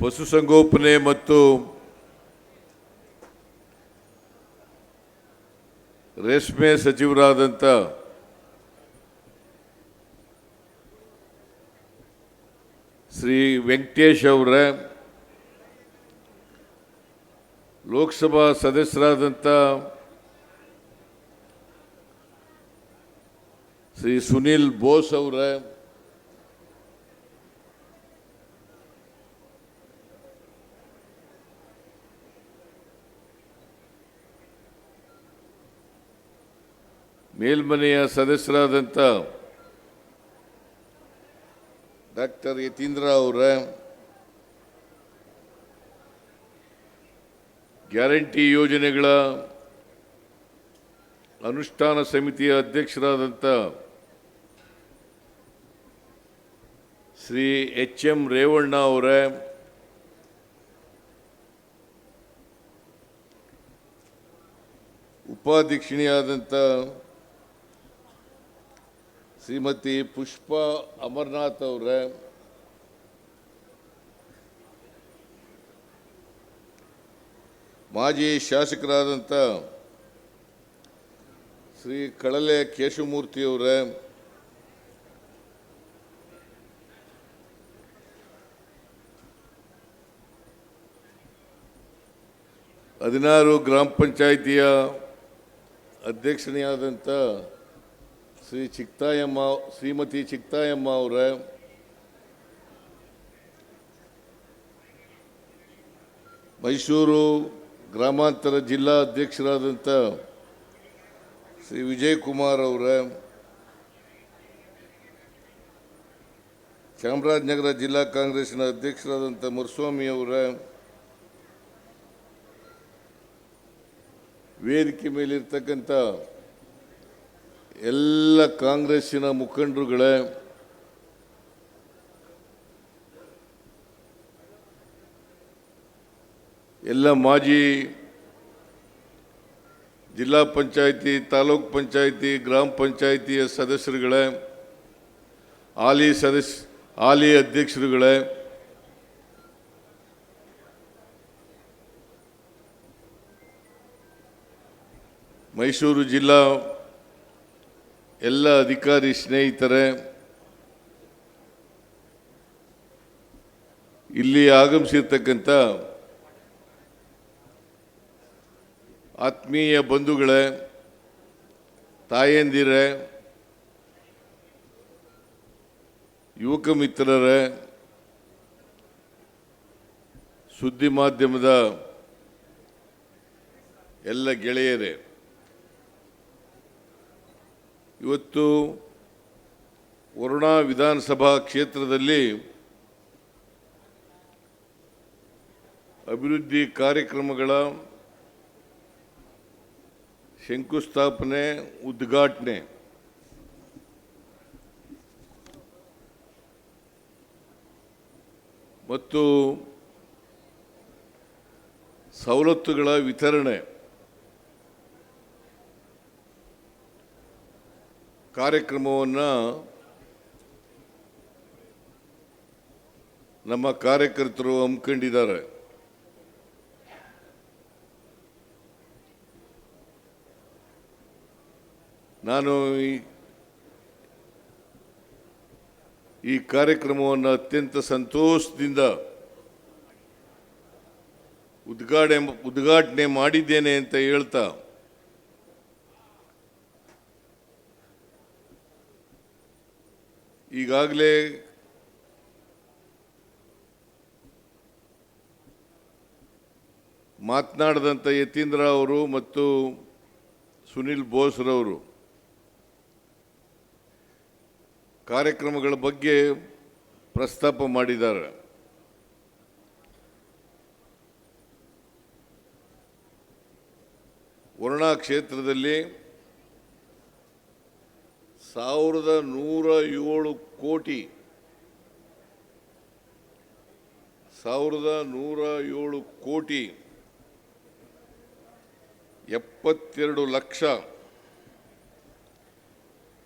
ಪಶುಸಂಗೋಪನೆ ಮತ್ತು ರೇಷ್ಮೆ ಸಚಿವರಾದಂಥ ಶ್ರೀ ವೆಂಕಟೇಶ್ ಅವರ ಲೋಕಸಭಾ ಸದಸ್ಯರಾದಂಥ ಶ್ರೀ ಸುನೀಲ್ ಬೋಸ್ ಅವರ ಮೇಲ್ಮನೆಯ ಸದಸ್ಯರಾದಂಥ ಡಾಕ್ಟರ್ ಯತೀಂದ್ರ ಅವರ, ಗ್ಯಾರಂಟಿ ಯೋಜನೆಗಳ ಅನುಷ್ಠಾನ ಸಮಿತಿಯ ಅಧ್ಯಕ್ಷರಾದಂಥ ಶ್ರೀ ಎಚ್ ಎಂ ರೇವಣ್ಣ ಅವರ ಉಪಾಧ್ಯಕ್ಷಿಣಿಯಾದಂಥ ಶ್ರೀಮತಿ ಪುಷ್ಪ ಅಮರನಾಥ್ ಅವರ. ಮಾಜಿ ಶಾಸಕರಾದಂಥ ಶ್ರೀ ಕಳಲೆ ಕೇಶವಮೂರ್ತಿ ಅವರ. ಹದಿನಾರು ಗ್ರಾಮ ಪಂಚಾಯಿತಿಯ ಅಧ್ಯಕ್ಷನೆಯಾದಂಥ ಶ್ರೀ ಚಿಕ್ತಾಯಮ್ಮ, ಶ್ರೀಮತಿ ಚಿಕ್ತಾಯಮ್ಮ ಅವರ. ಮೈಸೂರು ಗ್ರಾಮಾಂತರ ಜಿಲ್ಲಾ ಅಧ್ಯಕ್ಷರಾದಂಥ ಶ್ರೀ ವಿಜಯಕುಮಾರ್ ಅವರ. ಚಾಮರಾಜನಗರ ಜಿಲ್ಲಾ ಕಾಂಗ್ರೆಸ್ನ ಅಧ್ಯಕ್ಷರಾದಂಥ ಮುರುಸ್ವಾಮಿ ಅವರ. ವೇದಿಕೆ ಮೇಲಿರ್ತಕ್ಕಂಥ ಎಲ್ಲ ಕಾಂಗ್ರೆಸ್ಸಿನ ಮುಖಂಡರುಗಳೇ, ಎಲ್ಲ ಮಾಜಿ ಜಿಲ್ಲಾ ಪಂಚಾಯಿತಿ, ತಾಲೂಕ್ ಪಂಚಾಯಿತಿ, ಗ್ರಾಮ ಪಂಚಾಯಿತಿಯ ಸದಸ್ಯರುಗಳೇ, ಹಾಲಿ ಸದಸ್ಯ ಹಾಲಿ ಅಧ್ಯಕ್ಷರುಗಳೇ, ಮೈಸೂರು ಜಿಲ್ಲಾ ಎಲ್ಲ ಅಧಿಕಾರಿ ಸ್ನೇಹಿತರೆ ಇಲ್ಲಿ ಆಗಮಿಸಿರ್ತಕ್ಕಂಥ ಆತ್ಮೀಯ ಬಂಧುಗಳೇ ತಾಯಂದಿರೇ ಯುವಕ ಮಿತ್ರರೇ ಸುದ್ದಿ ಮಾಧ್ಯಮದ ಎಲ್ಲ ಗೆಳೆಯರೇ ಇವತ್ತು ವರುಣಾ ವಿಧಾನಸಭಾ ಕ್ಷೇತ್ರದಲ್ಲಿ ಅಭಿವೃದ್ಧಿ ಕಾರ್ಯಕ್ರಮಗಳ ಶಂಕುಸ್ಥಾಪನೆ ಉದ್ಘಾಟನೆ. ಮತ್ತು ಸವಲತ್ತುಗಳ ವಿತರಣೆ. ಕಾರ್ಯಕ್ರಮವನ್ನು ನಮ್ಮ ಕಾರ್ಯಕರ್ತರು ಹಮ್ಮಿಕೊಂಡಿದ್ದಾರೆ. ನಾನು ಈ- ಕಾರ್ಯಕ್ರಮವನ್ನು ಅತ್ಯಂತ ಸಂತೋಷದಿಂದ ಉದ್ಘಾಟನೆ ಉದ್ಘಾಟನೆ ಮಾಡಿದ್ದೇನೆ ಅಂತ ಹೇಳ್ತಾ ಈಗಾಗಲೇ ಮಾತನಾಡಿದಂಥ ಯತೀಂದ್ರ ಅವರು ಮತ್ತು ಸುನಿಲ್ ಬೋಸ್ರವರು ಕಾರ್ಯಕ್ರಮಗಳ ಬಗ್ಗೆ ಪ್ರಸ್ತಾಪ ಮಾಡಿದ್ದಾರೆ. ವರುಣಾ ಕ್ಷೇತ್ರದಲ್ಲಿ ಸಾವಿರದ ನೂರ ಏಳು ಕೋಟಿ. ಸಾವಿರದ ನೂರ ಏಳು ಕೋಟಿ. ಎಪ್ಪತ್ತೆರಡು ಲಕ್ಷ.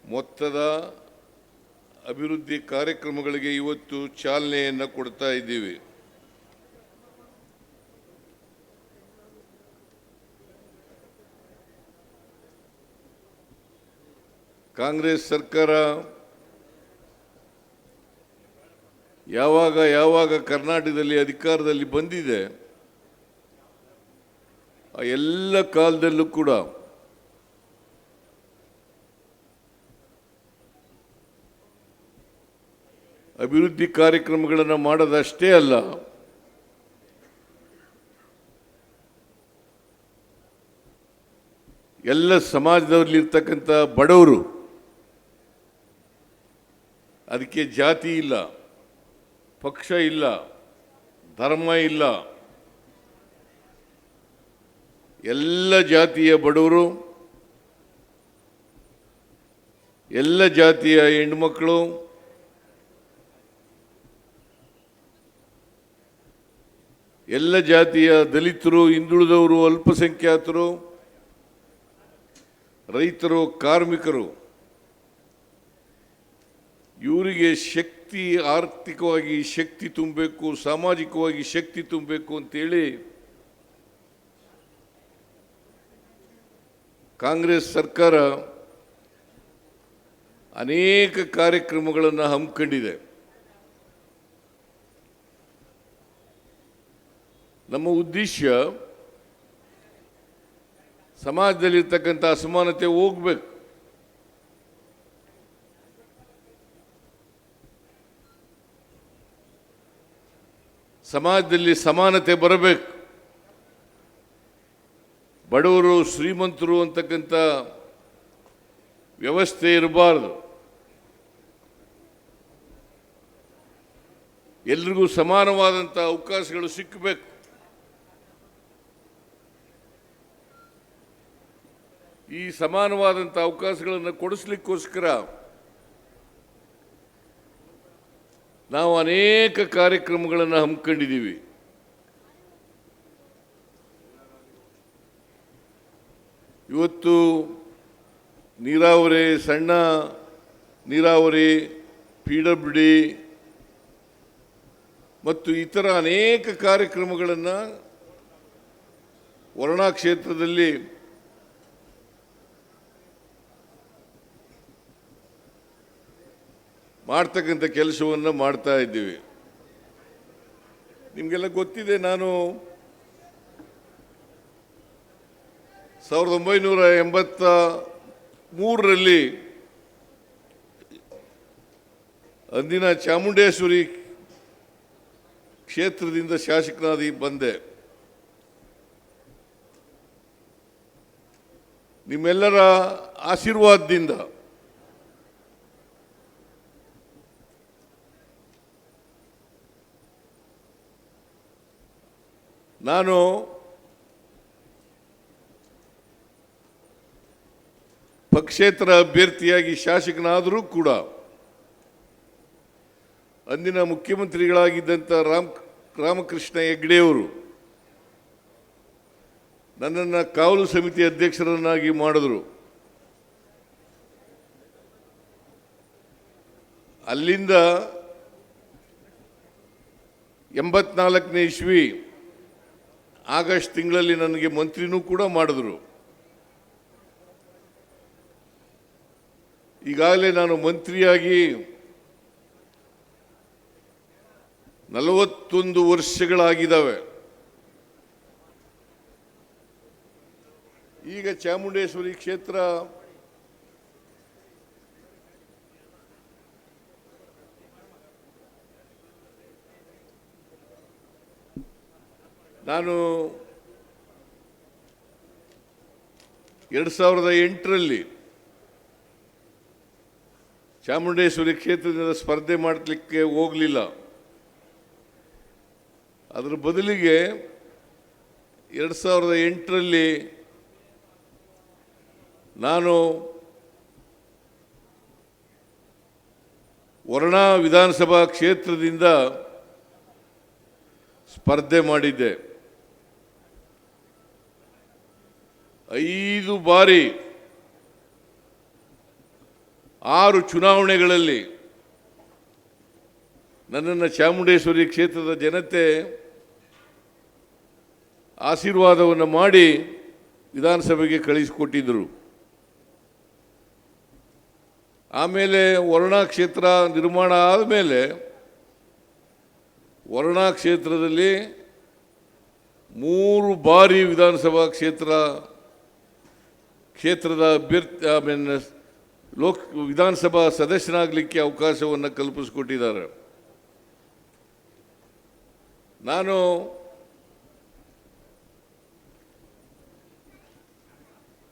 ಮೊತ್ತದ ಅಭಿವೃದ್ಧಿ ಕಾರ್ಯಕ್ರಮಗಳಿಗೆ ಇವತ್ತು ಚಾಲನೆಯನ್ನು ಕೊಡ್ತಾ ಇದ್ದೀವಿ. ಕಾಂಗ್ರೆಸ್ ಸರ್ಕಾರ ಯಾವಾಗ ಯಾವಾಗ ಕರ್ನಾಟಕದಲ್ಲಿ ಅಧಿಕಾರದಲ್ಲಿ ಬಂದಿದೆ, ಆ ಎಲ್ಲ ಕಾಲದಲ್ಲೂ ಕೂಡ ಅಭಿವೃದ್ಧಿ ಕಾರ್ಯಕ್ರಮಗಳನ್ನು ಮಾಡೋದಷ್ಟೇ ಅಲ್ಲ, ಎಲ್ಲ ಸಮಾಜದಲ್ಲಿರ್ತಕ್ಕಂಥ ಬಡವರು ಅದಕ್ಕೆ ಜಾತಿ ಇಲ್ಲ, ಪಕ್ಷ ಇಲ್ಲ, ಧರ್ಮ ಇಲ್ಲ. ಎಲ್ಲ ಜಾತಿಯ ಬಡವರು, ಎಲ್ಲ ಜಾತಿಯ ಹೆಣ್ಮಕ್ಳು, ಎಲ್ಲ ಜಾತಿಯ ದಲಿತರು, ಹಿಂದುಳಿದವರು, ಅಲ್ಪಸಂಖ್ಯಾತರು, ರೈತರು, ಕಾರ್ಮಿಕರು ಇವರಿಗೆ ಶಕ್ತಿ, ಆರ್ಥಿಕವಾಗಿ ಶಕ್ತಿ ತುಂಬಬೇಕು, ಸಾಮಾಜಿಕವಾಗಿ ಶಕ್ತಿ ತುಂಬಬೇಕು ಅಂತೇಳಿ ಕಾಂಗ್ರೆಸ್ ಸರ್ಕಾರ ಅನೇಕ ಕಾರ್ಯಕ್ರಮಗಳನ್ನು ಹಮ್ಮಿಕೊಂಡಿದೆ. ನಮ್ಮ ಉದ್ದೇಶ ಸಮಾಜದಲ್ಲಿರ್ತಕ್ಕಂಥ ಅಸಮಾನತೆ ಹೋಗ್ಬೇಕು. ಸಮಾಜದಲ್ಲಿ ಸಮಾನತೆ ಬರಬೇಕು. ಬಡವರು ಶ್ರೀಮಂತರು ಅಂತಕ್ಕಂಥ ವ್ಯವಸ್ಥೆ ಇರಬಾರ್ದು. ಎಲ್ರಿಗೂ ಸಮಾನವಾದಂಥ ಅವಕಾಶಗಳು ಸಿಕ್ಕಬೇಕು ಈ ಸಮಾನವಾದಂಥ ಅವಕಾಶಗಳನ್ನು ಕೊಡಿಸ್ಲಿಕ್ಕೋಸ್ಕರ ನಾವು ಅನೇಕ ಕಾರ್ಯಕ್ರಮಗಳನ್ನು ಹಮ್ಮಿಕೊಂಡಿದ್ದೀವಿ. ಇವತ್ತು ನೀರಾವರಿ, ಸಣ್ಣ ನೀರಾವರಿ ಪಿ ಡಬ್ಲ್ಯೂ ಡಿ ಮತ್ತು ಇತರ ಅನೇಕ ಕಾರ್ಯಕ್ರಮಗಳನ್ನು ವರ್ಣಾ ಕ್ಷೇತ್ರದಲ್ಲಿ ಮಾಡ್ತಕ್ಕಂಥ ಕೆಲಸವನ್ನು ಮಾಡ್ತಾ ಇದ್ದೀವಿ. ನಿಮಗೆಲ್ಲ ಗೊತ್ತಿದೆ, ನಾನು ಸಾವಿರದ ಒಂಬೈನೂರ ಎಂಬತ್ತ ಮೂರರಲ್ಲಿ ಅಂದಿನ ಚಾಮುಂಡೇಶ್ವರಿ ಕ್ಷೇತ್ರದಿಂದ ಶಾಸಕನಾಗಿ ಬಂದೆ. ನಿಮ್ಮೆಲ್ಲರ ಆಶೀರ್ವಾದದಿಂದ ನಾನು ಪಕ್ಷೇತರ ಅಭ್ಯರ್ಥಿಯಾಗಿ ಶಾಸಕನಾದರೂ ಕೂಡ ಅಂದಿನ ಮುಖ್ಯಮಂತ್ರಿಗಳಾಗಿದ್ದಂಥ ರಾಮ್ ರಾಮಕೃಷ್ಣ ಹೆಗ್ಡೆಯವರು ನನ್ನನ್ನು ಕಾವಲು ಸಮಿತಿ ಅಧ್ಯಕ್ಷರನ್ನಾಗಿ ಮಾಡಿದ್ರು. ಅಲ್ಲಿಂದ ಎಂಬತ್ನಾಲ್ಕನೇ ಇಸ್ವಿ ಆಗಸ್ಟ್ ತಿಂಗಳಲ್ಲಿ ನನಗೆ ಮಂತ್ರಿನೂ ಕೂಡ ಮಾಡಿದ್ರು. ಈಗಾಗಲೇ ನಾನು ಮಂತ್ರಿಯಾಗಿ ನಲವತ್ತೊಂದು ವರ್ಷಗಳಾಗಿದ್ದಾವೆ. ಈಗ ಚಾಮುಂಡೇಶ್ವರಿ ಕ್ಷೇತ್ರ ನಾನು ಎರಡು ಸಾವಿರದ ಎಂಟರಲ್ಲಿ ಚಾಮುಂಡೇಶ್ವರಿ ಕ್ಷೇತ್ರದಿಂದ ಸ್ಪರ್ಧೆ ಮಾಡಲಿಕ್ಕೆ ಹೋಗಲಿಲ್ಲ. ಅದರ ಬದಲಿಗೆ ಎರಡು ಸಾವಿರದ ಎಂಟರಲ್ಲಿ ನಾನು ವರ್ಣಾ ವಿಧಾನಸಭಾ ಕ್ಷೇತ್ರದಿಂದ ಸ್ಪರ್ಧೆ ಮಾಡಿದ್ದೆ. ಐದು ಬಾರಿ ಆರು ಚುನಾವಣೆಗಳಲ್ಲಿ ನನ್ನನ್ನು ಚಾಮುಂಡೇಶ್ವರಿ ಕ್ಷೇತ್ರದ ಜನತೆ ಆಶೀರ್ವಾದವನ್ನು ಮಾಡಿ ವಿಧಾನಸಭೆಗೆ ಕಳಿಸಿಕೊಟ್ಟಿದ್ದರು ಆಮೇಲೆ ವರ್ಣಾ ಕ್ಷೇತ್ರ ನಿರ್ಮಾಣ ಆದಮೇಲೆ ವರ್ಣಾ ಕ್ಷೇತ್ರದಲ್ಲಿ ಮೂರು ಬಾರಿ ವಿಧಾನಸಭಾ ಕ್ಷೇತ್ರ ಕ್ಷೇತ್ರದ ಅಭ್ಯರ್ಥಿ ಐ ಮೀನ್ ಲೋಕ್, ವಿಧಾನಸಭಾ ಸದಸ್ಯನಾಗಲಿಕ್ಕೆ ಅವಕಾಶವನ್ನು ಕಲ್ಪಿಸಿಕೊಟ್ಟಿದ್ದಾರೆ. ನಾನು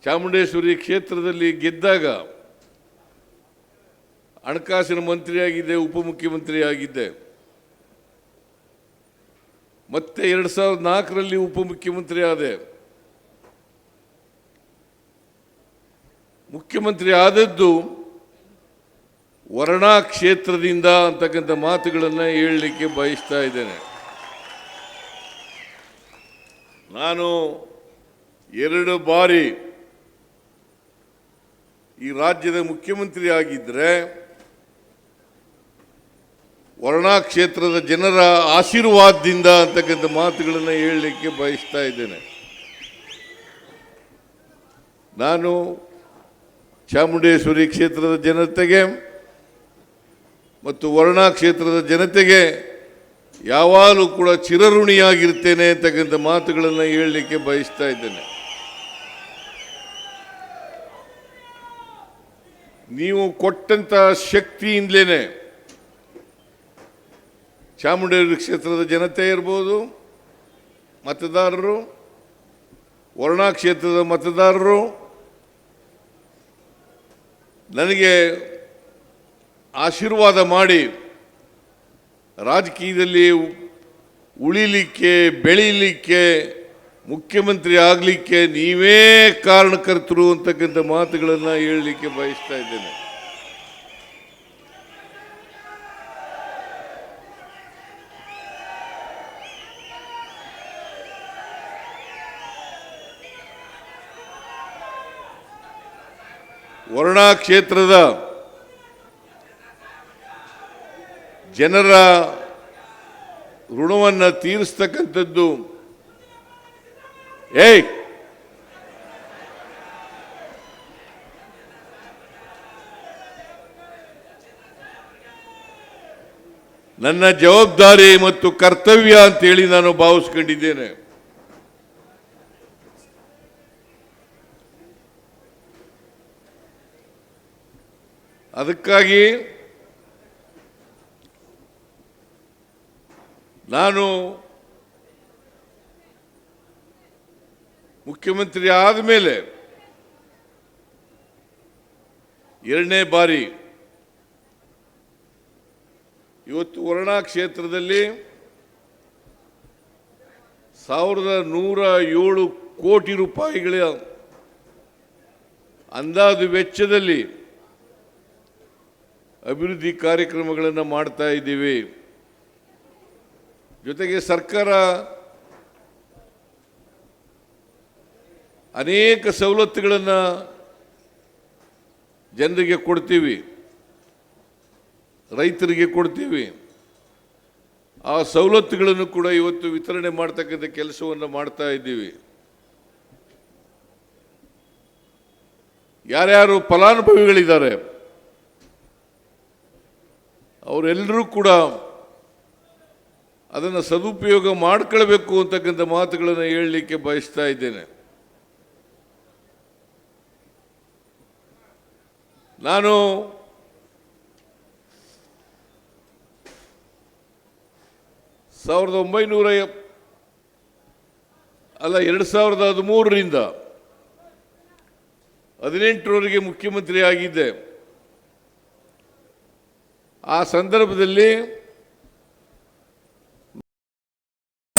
ಚಾಮುಂಡೇಶ್ವರಿ ಕ್ಷೇತ್ರದಲ್ಲಿ ಗೆದ್ದಾಗ ಹಣಕಾಸಿನ ಮಂತ್ರಿಯಾಗಿದ್ದೆ ಉಪಮುಖ್ಯಮಂತ್ರಿ ಆಗಿದ್ದೆ ಮತ್ತೆ ಎರಡು ಸಾವಿರದ ನಾಲ್ಕರಲ್ಲಿ ಉಪಮುಖ್ಯಮಂತ್ರಿ ಆದೆ ಮುಖ್ಯಮಂತ್ರಿ ಆದದ್ದು ವರ್ಣಾ ಕ್ಷೇತ್ರದಿಂದ ಅಂತಕ್ಕಂಥ ಮಾತುಗಳನ್ನು ಹೇಳಲಿಕ್ಕೆ ಬಯಸ್ತಾ ಇದ್ದೇನೆ. ನಾನು ಎರಡು ಬಾರಿ ಈ ರಾಜ್ಯದ ಮುಖ್ಯಮಂತ್ರಿ ಆಗಿದ್ದರೆ ವರ್ಣಾ ಕ್ಷೇತ್ರದ ಜನರ ಆಶೀರ್ವಾದದಿಂದ ಅಂತಕ್ಕಂಥ ಮಾತುಗಳನ್ನು ಹೇಳಲಿಕ್ಕೆ ಬಯಸ್ತಾ ಇದ್ದೇನೆ. ನಾನು ಚಾಮುಂಡೇಶ್ವರಿ ಕ್ಷೇತ್ರದ ಜನತೆಗೆ ಮತ್ತು ವರ್ಣಾ ಕ್ಷೇತ್ರದ ಜನತೆಗೆ ಯಾವಾಗಲೂ ಕೂಡ ಚಿರಋಣಿಯಾಗಿರ್ತೇನೆ ಅಂತಕ್ಕಂಥ ಮಾತುಗಳನ್ನು ಹೇಳಲಿಕ್ಕೆ ಬಯಸ್ತಾ ಇದ್ದೇನೆ. ನೀವು ಕೊಟ್ಟಂತ ಶಕ್ತಿಯಿಂದಲೇ ಚಾಮುಂಡೇಶ್ವರಿ ಕ್ಷೇತ್ರದ ಜನತೆ ಇರ್ಬೋದು, ಮತದಾರರು, ವರ್ಣಾ ಕ್ಷೇತ್ರದ ಮತದಾರರು ನನಗೆ ಆಶೀರ್ವಾದ ಮಾಡಿ ರಾಜಕೀಯದಲ್ಲಿ ಉಳಿಲಿಕ್ಕೆ, ಬೆಳೀಲಿಕ್ಕೆ, ಮುಖ್ಯಮಂತ್ರಿ ಆಗಲಿಕ್ಕೆ ನೀವೇ ಕಾರಣಕರ್ತರು ಅಂತಕ್ಕಂಥ ಮಾತುಗಳನ್ನು ಹೇಳಲಿಕ್ಕೆ ಬಯಸ್ತಾ ಇದ್ದೇನೆ. ವರ್ಣಾ ಕ್ಷೇತ್ರದ ಜನರ ಋಣವನ್ನು ತೀರಿಸ್ತಕ್ಕಂಥದ್ದು. ಏಯ್! ನನ್ನ ಜವಾಬ್ದಾರಿ ಮತ್ತು ಕರ್ತವ್ಯ ಅಂತೇಳಿ ನಾನು ಭಾವಿಸ್ಕೊಂಡಿದ್ದೇನೆ. ಅದಕ್ಕಾಗಿ ನಾನು ಮುಖ್ಯಮಂತ್ರಿ ಆದಮೇಲೆ ಎರಡನೇ ಬಾರಿ ಇವತ್ತು ವರ್ಣಾ ಕ್ಷೇತ್ರದಲ್ಲಿ ಸಾವಿರದ ನೂರ ಏಳು ಕೋಟಿ ರೂಪಾಯಿಗಳ ಅಂದಾಜು ವೆಚ್ಚದಲ್ಲಿ ಅಭಿವೃದ್ಧಿ ಕಾರ್ಯಕ್ರಮಗಳನ್ನು ಮಾಡ್ತಾ ಇದ್ದೀವಿ. ಜೊತೆಗೆ ಸರ್ಕಾರ ಅನೇಕ ಸವಲತ್ತುಗಳನ್ನು ಜನರಿಗೆ ಕೊಡ್ತೀವಿ. ರೈತರಿಗೆ ಕೊಡ್ತೀವಿ. ಆ ಸವಲತ್ತುಗಳನ್ನು ಕೂಡ ಇವತ್ತು ವಿತರಣೆ ಮಾಡ್ತಕ್ಕಂಥ ಕೆಲಸವನ್ನು ಮಾಡ್ತಾ ಇದ್ದೀವಿ. ಯಾರ್ಯಾರು ಫಲಾನುಭವಿಗಳಿದ್ದಾರೆ ಅವರೆಲ್ಲರೂ ಕೂಡ ಅದನ್ನು ಸದುಪಯೋಗ ಮಾಡ್ಕೊಳ್ಬೇಕು ಅಂತಕ್ಕಂಥ ಮಾತುಗಳನ್ನು ಹೇಳಲಿಕ್ಕೆ ಬಯಸ್ತಾ ಇದ್ದೇನೆ. ನಾನು ಸಾವಿರದ ಒಂಬೈನೂರ ಅಲ್ಲ, ಎರಡು ಸಾವಿರದ ಹದಿಮೂರರಿಂದ ಹದಿನೆಂಟರವರೆಗೆ ಮುಖ್ಯಮಂತ್ರಿ ಆಗಿದ್ದೆ ಆ ಸಂದರ್ಭದಲ್ಲಿ